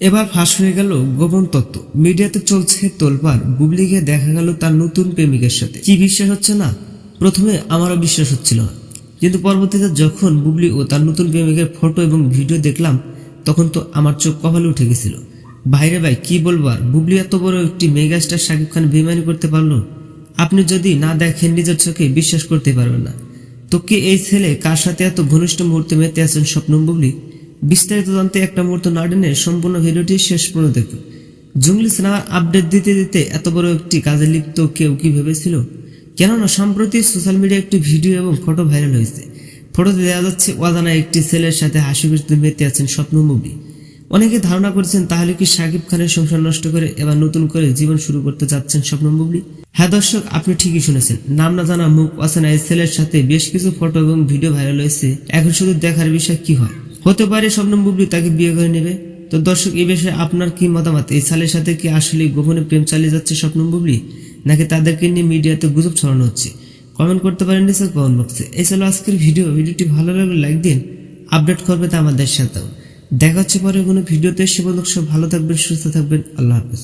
এবার ফাঁস হয়ে গেল গোপন তত্ত্ব। মিডিয়াতে চলছে তোলপাড়। বুবলিকে দেখা গেল তার নতুন প্রেমিকের সাথে। কি বিশ্বাস হচ্ছে না? প্রথমে আমারও বিশ্বাস হচ্ছিল না। কিন্তু পরবর্তীতে যখন বুবলি ও তার নতুন প্রেমিকের ফটো এবং ভিডিও দেখলাম, তখন তো আমার চোখ কপালে উঠে গেছিল। ভাইরে ভাই, কি বলব আর? বুবলি এত বড় একটি মেগাস্টার শাকিব খান বেমানি করতে পারল? আপনি যদি না দেখেন, নিজের চোখে বিশ্বাস করতে পারবেন না। তো কে এই ছেলে কার সাথে এত ঘনিষ্ঠ মুহূর্তে মেতে আছেন স্বপ্ন বুবলি? বিস্তারিত জানতে একটা মুহূর্ত না টেনে সম্পূর্ণ ভিডিওটি শেষ পর্যন্ত দেখুন। জঙ্গলি সিনেমার আপডেট দিতে দিতে এত বড় একটি কাজে লিপ্ত কেউ কি ভেবেছিল? কেননা সম্প্রতি সোশ্যাল মিডিয়ায় একটি ভিডিও এবং ফটো ভাইরাল হয়েছে। ফটোতে দেখা যাচ্ছে অজানা একটি ছেলের সাথে হাসি খুশিতে মেতে আছেন স্বপ্ন মুভি। অনেকে ধারণা করছেন, তাহলে কি শাকিব খানের সংসার নষ্ট করে এবার নতুন করে জীবন শুরু করতে যাচ্ছেন স্বপ্ন বুবলি হ্যাঁ দর্শক, আপনি ঠিকই শুনেছেন। নাম না জানা মুখ অচেনা এই ছেলের সাথে বেশ কিছু ফটো এবং ভিডিও ভাইরাল হয়েছে। এখন শুধু দেখার বিষয় কি হয়? হতে পারে স্বপ্ন বুবলি তাকে বিয়ে করে নেবে। তো দর্শক এই বিষয়ে আপনার কি মতামত? এই সালের সাথে কি আসলে গোপনে প্রেম চালিয়ে যাচ্ছে স্বপ্নম বুবলি? নাকি তাদেরকে নিয়ে মিডিয়াতে গুজব ছড়ানো হচ্ছে? কমেন্ট করতে পারেন নি স্যার কমেন্ট বক্সে এই ছিল আজকের ভিডিও ভিডিওটি ভালো লাগলে লাইক দিন আপডেট করবে তা আমাদের সাথেও। দেখা হচ্ছে পরে কোনো ভিডিওতে। সে সব ভালো থাকবেন, সুস্থ থাকবেন। আল্লাহ হাফেজ।